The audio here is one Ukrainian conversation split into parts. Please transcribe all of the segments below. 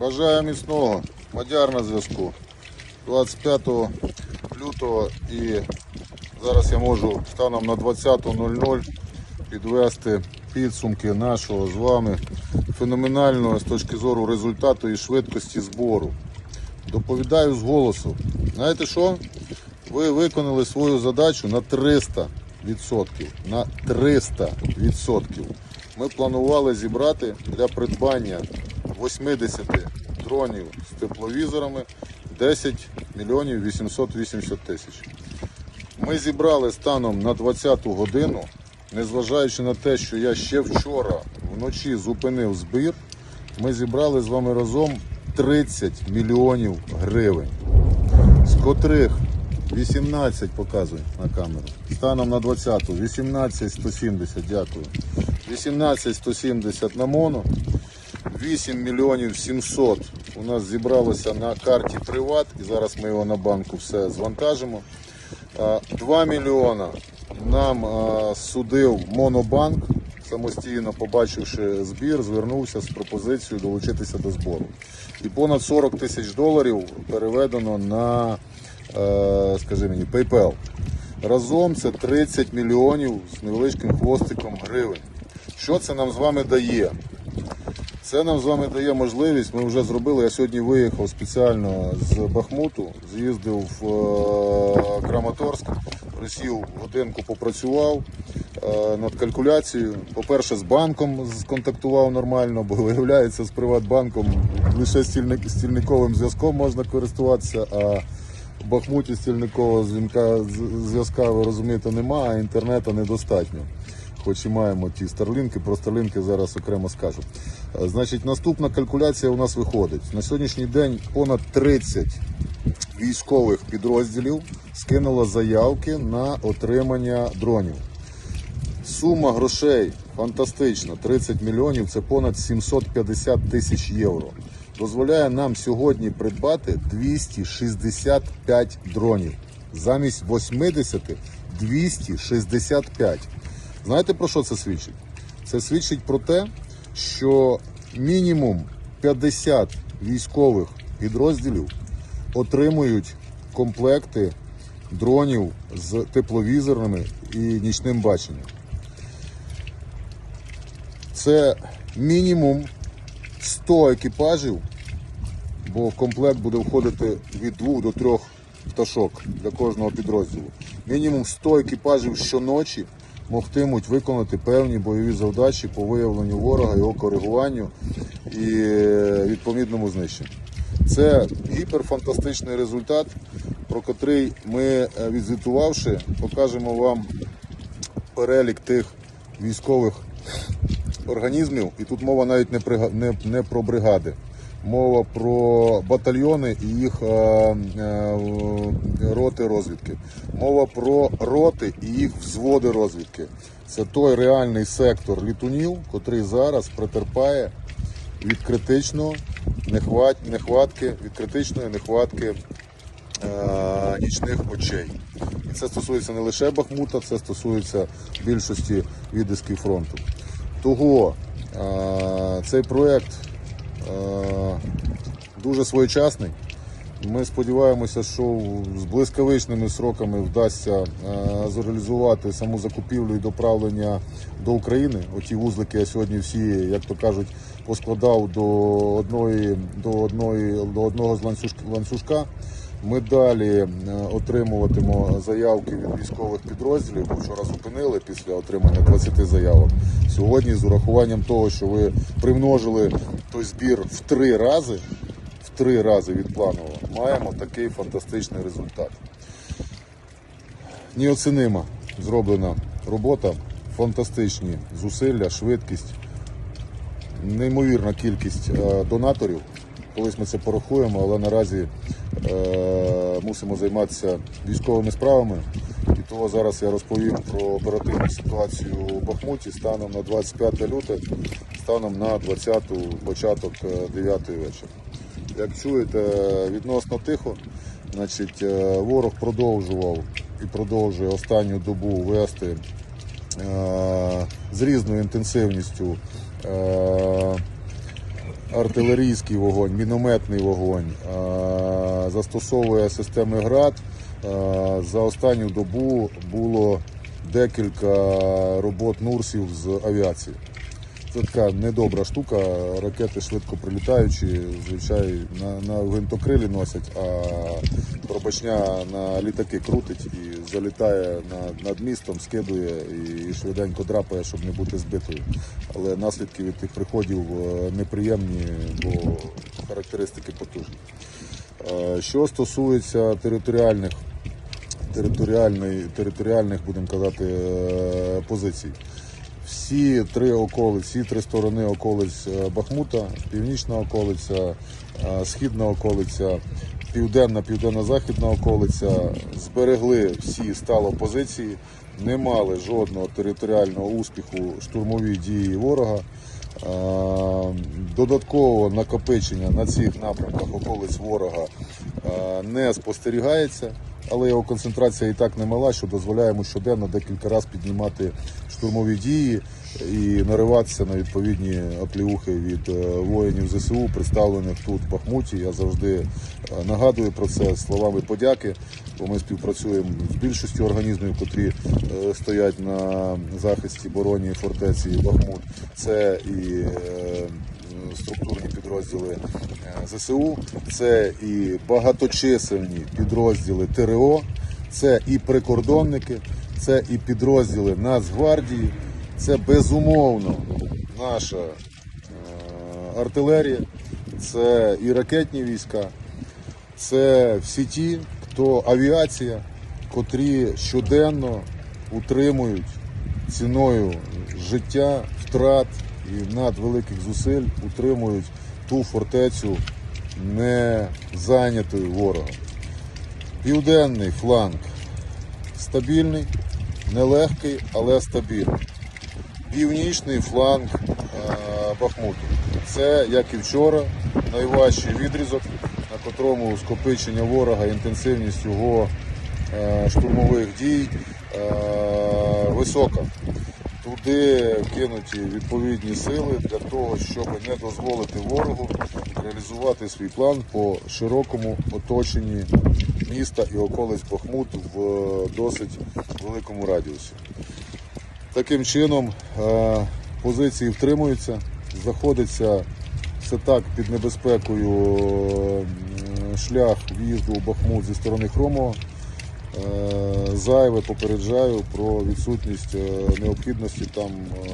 Бажаю міцного. Мадяр на зв'язку. 25 лютого і зараз я можу станом на 20.00 підвести підсумки нашого з вами феноменального з точки зору результату і швидкості збору. Доповідаю з голосу. Знаєте що? Ви виконали свою задачу на 300%. На 300%. Ми планували зібрати для придбання 80 дронів з тепловізорами 10 мільйонів 880 тисяч. Ми зібрали станом на 20 ту годину, незважаючи на те, що я ще вчора вночі зупинив збір, ми зібрали з вами разом 30 мільйонів гривень, з котрих 18 показуй на камеру. Станом на 20-ту, 18 170, дякую. 18 170 на моно. 8 мільйонів 700 у нас зібралося на карті Приват і зараз ми його на банку все звантажимо. 2 мільйона нам судив Монобанк, самостійно побачивши збір, звернувся з пропозицією долучитися до збору. І понад 40 тисяч доларів переведено на, е, скажи мені, PayPal. Разом це 30 мільйонів з невеличким хвостиком гривень. Що це нам з вами дає? Це нам з вами дає можливість. Ми вже зробили. Я сьогодні виїхав спеціально з Бахмуту, з'їздив в е, Краматорськ, присів годинку, попрацював е, над калькуляцією. По-перше, з банком сконтактував нормально, бо виявляється, з Приватбанком лише стільник- стільниковим зв'язком можна користуватися. а в Бахмуті стільникового зв'язка, ви розумієте, немає, а інтернету недостатньо. Хоч і маємо ті старлінки, про старлінки зараз окремо скажу. Е, Значить, наступна калькуляція у нас виходить. На сьогоднішній день понад 30 військових підрозділів скинуло заявки на отримання дронів. Сума грошей фантастична 30 мільйонів це понад 750 тисяч євро. Дозволяє нам сьогодні придбати 265 дронів. Замість 80 265. Знаєте про що це свідчить? Це свідчить про те, що мінімум 50 військових підрозділів отримують комплекти дронів з тепловізорами і нічним баченням. Це мінімум 100 екіпажів, бо комплект буде входити від 2 до 3 пташок для кожного підрозділу. Мінімум 100 екіпажів щоночі могтимуть виконати певні бойові завдачі по виявленню ворога, його коригуванню і е, відповідному знищенню. Це гіперфантастичний результат, про котрий ми, е, відзвітувавши, покажемо вам перелік тих військових організмів, і тут мова навіть не, про бригади. Мова про батальйони і їх е, е, роти розвідки. Мова про роти і їх взводи розвідки. Це той реальний сектор літунів, котрий зараз претерпає від критичного нехват, нехватки, від критичної нехватки е, нічних очей. І це стосується не лише Бахмута, це стосується більшості відисків фронту. Того е, цей проект дуже своєчасний. Ми сподіваємося, що з блискавичними сроками вдасться е, зреалізувати саму закупівлю і доправлення до України. Оті вузлики я сьогодні всі, як то кажуть, поскладав до одної, до одної, до одного з ланцюжк- ланцюжка. Ми далі е, отримуватимо заявки від військових підрозділів. Бо вчора зупинили після отримання 20 заявок. Сьогодні, з урахуванням того, що ви примножили збір в три рази, в три рази від планового, маємо такий фантастичний результат. Неоцінима зроблена робота, фантастичні зусилля, швидкість, неймовірна кількість е, донаторів. Колись ми це порахуємо, але наразі е, мусимо займатися військовими справами. І того зараз я розповім про оперативну ситуацію у Бахмуті станом на 25 люте, станом на 20 початок 9 вечора. Як чуєте, відносно тихо, значить, е, ворог продовжував і продовжує останню добу вести е, з різною інтенсивністю е, артилерійський вогонь, мінометний вогонь, е, застосовує системи ГРАД. Е, За останню добу було декілька робот Нурсів з авіації. Це така недобра штука. Ракети швидко прилітаючі, звичайно, на, на гвинтокрилі носять, а пробачня на літаки крутить і залітає над, над містом, скидує і, швиденько драпає, щоб не бути збитою. Але наслідки від тих приходів е, неприємні, бо характеристики потужні. Е, Що стосується територіальних територіальний, територіальних, будемо казати, е, позицій. Всі три околиці, всі три сторони околиць е, Бахмута, північна околиця, е, східна околиця, південна, південно-західна околиця. Зберегли всі стало позиції, не мали жодного територіального успіху штурмові дії ворога. Е, Додатково накопичення на цих напрямках околиць ворога не спостерігається, але його концентрація і так немала, що дозволяє йому щоденно декілька разів піднімати штурмові дії і нариватися на відповідні опліухи від е, воїнів ЗСУ, представлених тут в Бахмуті. Я завжди е, нагадую про це словами подяки, бо ми співпрацюємо з більшістю організмів, котрі е, стоять на захисті бороні фортеці Бахмут. Це і структурні підрозділи е, ЗСУ, це і багаточисельні підрозділи ТРО, це і прикордонники, це і підрозділи Нацгвардії, це безумовно наша е, артилерія, це і ракетні війська, це всі ті, хто авіація, котрі щоденно утримують ціною життя, втрат і надвеликих зусиль утримують ту фортецю не зайнятою ворогом. Південний фланг стабільний, нелегкий, але стабільний. Північний фланг е, Бахмуту. Це, як і вчора, найважчий відрізок, на котрому скопичення ворога, інтенсивність його е, штурмових дій е, висока. Туди кинуті відповідні сили для того, щоб не дозволити ворогу реалізувати свій план по широкому оточенні міста і околиць Бахмут в е, досить великому радіусі. Таким чином е, позиції втримуються, знаходиться все так під небезпекою е, шлях в'їзду у Бахмут зі сторони Хромова. Е, Зайве попереджаю про відсутність е, необхідності там е,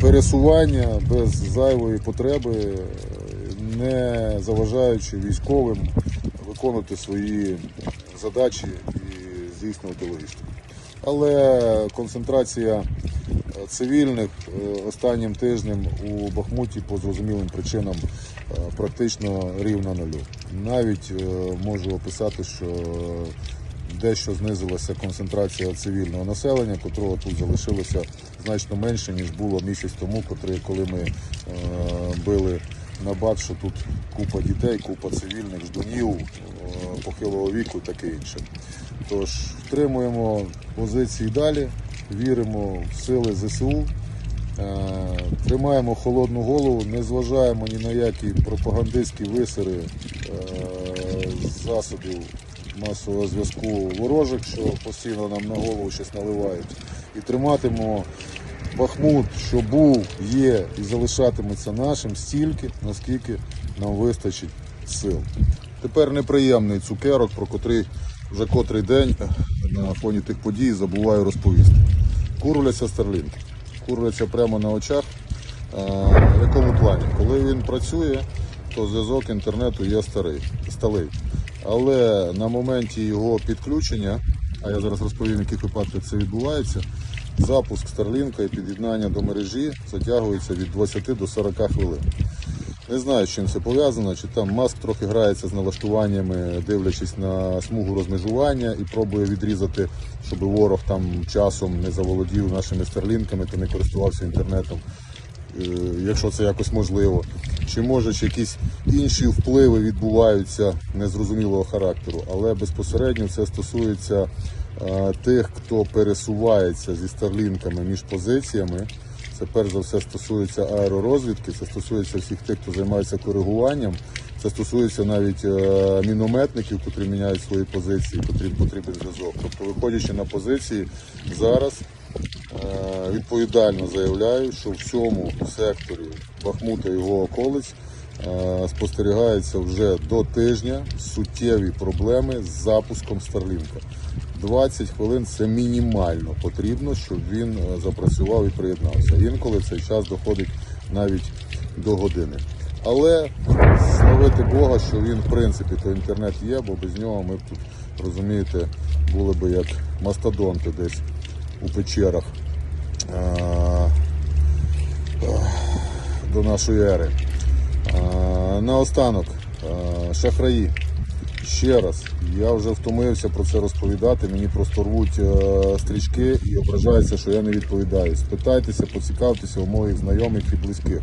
пересування без зайвої потреби, не заважаючи військовим виконувати свої задачі і здійснювати логістику. Але концентрація цивільних останнім тижнем у Бахмуті по зрозумілим причинам практично рівна нулю. Навіть можу описати, що дещо знизилася концентрація цивільного населення, котрого тут залишилося значно менше, ніж було місяць тому, коли, ми е, били на бат, що тут купа дітей, купа цивільних ждунів, е, похилого віку і таке інше. Тож втримуємо позиції далі, віримо в сили ЗСУ, е, тримаємо холодну голову, не зважаємо ні на які пропагандистські висери засобів масового зв'язку ворожих, що постійно нам на голову щось наливають. І триматимемо Бахмут, що був, є і залишатиметься нашим стільки, наскільки нам вистачить сил. Тепер неприємний цукерок, про котрий вже котрий день на фоні тих подій забуваю розповісти. Курляться старлінки. Курляться прямо на очах. В якому плані? Коли він працює, то зв'язок інтернету є старий, сталий. Але на моменті його підключення, а я зараз розповім, в яких випадках це відбувається, запуск Старлінка і під'єднання до мережі затягується від 20 до 40 хвилин. Не знаю, з чим це пов'язано, чи там маск трохи грається з налаштуваннями, дивлячись на смугу розмежування і пробує відрізати, щоб ворог там часом не заволодів нашими старлінками та не користувався інтернетом, якщо це якось можливо. Чи може чи якісь інші впливи відбуваються незрозумілого характеру, але безпосередньо це стосується е, тих, хто пересувається зі старлінками між позиціями. Це перш за все стосується аеророзвідки, це стосується всіх тих, хто займається коригуванням. Це стосується навіть е, мінометників, котрі міняють свої позиції, котрим потрібен зв'язок. Тобто, виходячи на позиції, зараз е, відповідально заявляю, що в цьому секторі Бахмута і його околиць е, спостерігається вже до тижня суттєві проблеми з запуском Старлінка. 20 хвилин це мінімально потрібно, щоб він е, запрацював і приєднався. Інколи цей час доходить навіть до години. Але славити Бога, що він в принципі то інтернет є, бо без нього ми б тут розумієте були б як мастодонти десь у печерах е, до нашої ери. Е, Наостанок, е, шахраї. Ще раз, я вже втомився про це розповідати. Мені просто рвуть стрічки і ображаються, що я не відповідаю. Спитайтеся, поцікавтеся у моїх знайомих і близьких.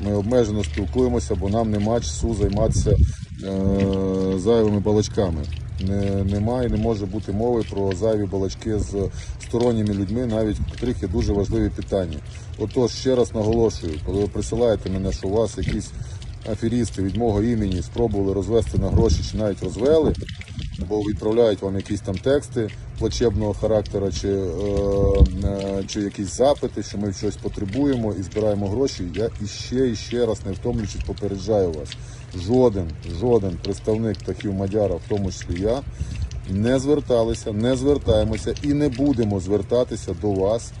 Ми обмежено спілкуємося, бо нам нема часу займатися зайвими балачками. Не, немає, не може бути мови про зайві балачки з сторонніми людьми, навіть у котрих є дуже важливі питання. Отож, ще раз наголошую, коли ви присилаєте мене, що у вас якісь аферісти від мого імені спробували розвести на гроші чи навіть розвели, бо відправляють вам якісь там тексти плачебного характеру чи, е, е, чи якісь запити, що ми щось потребуємо і збираємо гроші. Я іще і ще раз не втомлюючись попереджаю вас. Жоден, жоден представник птахів Мадяра, в тому числі я, не зверталися, не звертаємося і не будемо звертатися до вас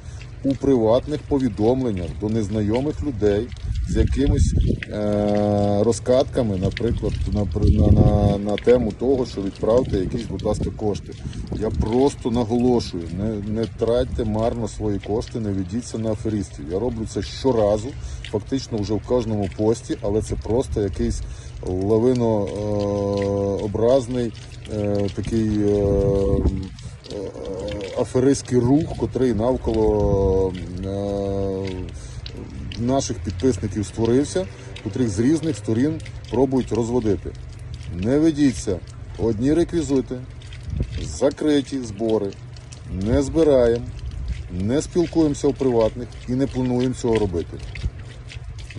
у приватних повідомленнях до незнайомих людей з якимись е- розкатками, наприклад, на, на, на, на тему того, що відправте якісь, будь ласка, кошти. Я просто наголошую, не, не тратьте марно свої кошти, не ведіться на аферистів. Я роблю це щоразу, фактично вже в кожному пості, але це просто якийсь лавинообразний е, такий. Е, е, аферистський рух, котрий навколо е, наших підписників створився, котрих з різних сторін пробують розводити. Не ведіться, одні реквізити, закриті збори, не збираємо, не спілкуємося у приватних і не плануємо цього робити.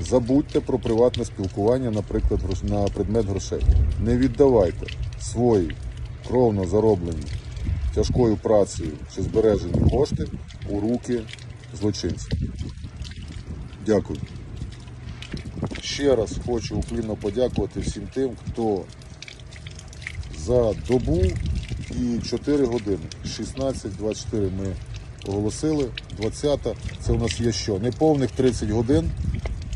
Забудьте про приватне спілкування, наприклад, на предмет грошей. Не віддавайте свої кровно зароблені тяжкою працею чи збережені кошти у руки злочинців. Дякую. Ще раз хочу уклінно подякувати всім тим, хто за добу і 4 години. 16-24 ми оголосили. 20 це у нас є що? Неповних 30 годин,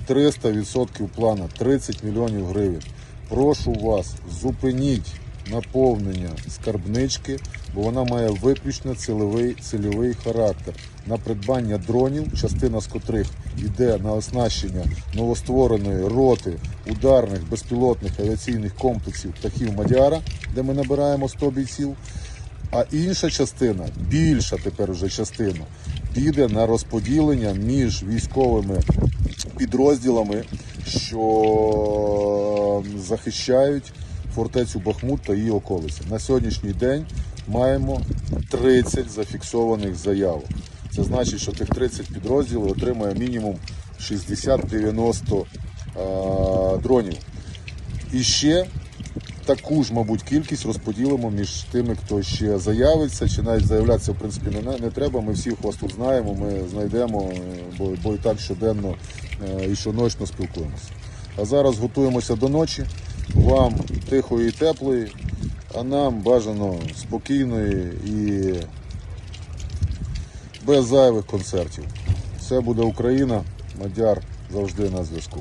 300% плана, 30 мільйонів гривень. Прошу вас, зупиніть наповнення скарбнички, бо вона має виключно цільовий, цільовий характер на придбання дронів, частина з котрих йде на оснащення новоствореної роти ударних безпілотних авіаційних комплексів птахів Мадяра, де ми набираємо 100 бійців. А інша частина, більша тепер вже частина, піде на розподілення між військовими підрозділами, що захищають фортецю Бахмут та її околиці. На сьогоднішній день маємо 30 зафіксованих заявок. Це значить, що тих 30 підрозділів отримає мінімум 60-90 е, дронів. І ще таку ж, мабуть, кількість розподілимо між тими, хто ще заявиться, чи навіть заявлятися, в принципі, не, не треба. Ми всіх вас тут знаємо, ми знайдемо, е, бо, бо і так щоденно е, і щоночно спілкуємося. А зараз готуємося до ночі. Вам тихої і теплої, а нам бажано спокійної і без зайвих концертів. Все буде Україна, Мадяр завжди на зв'язку.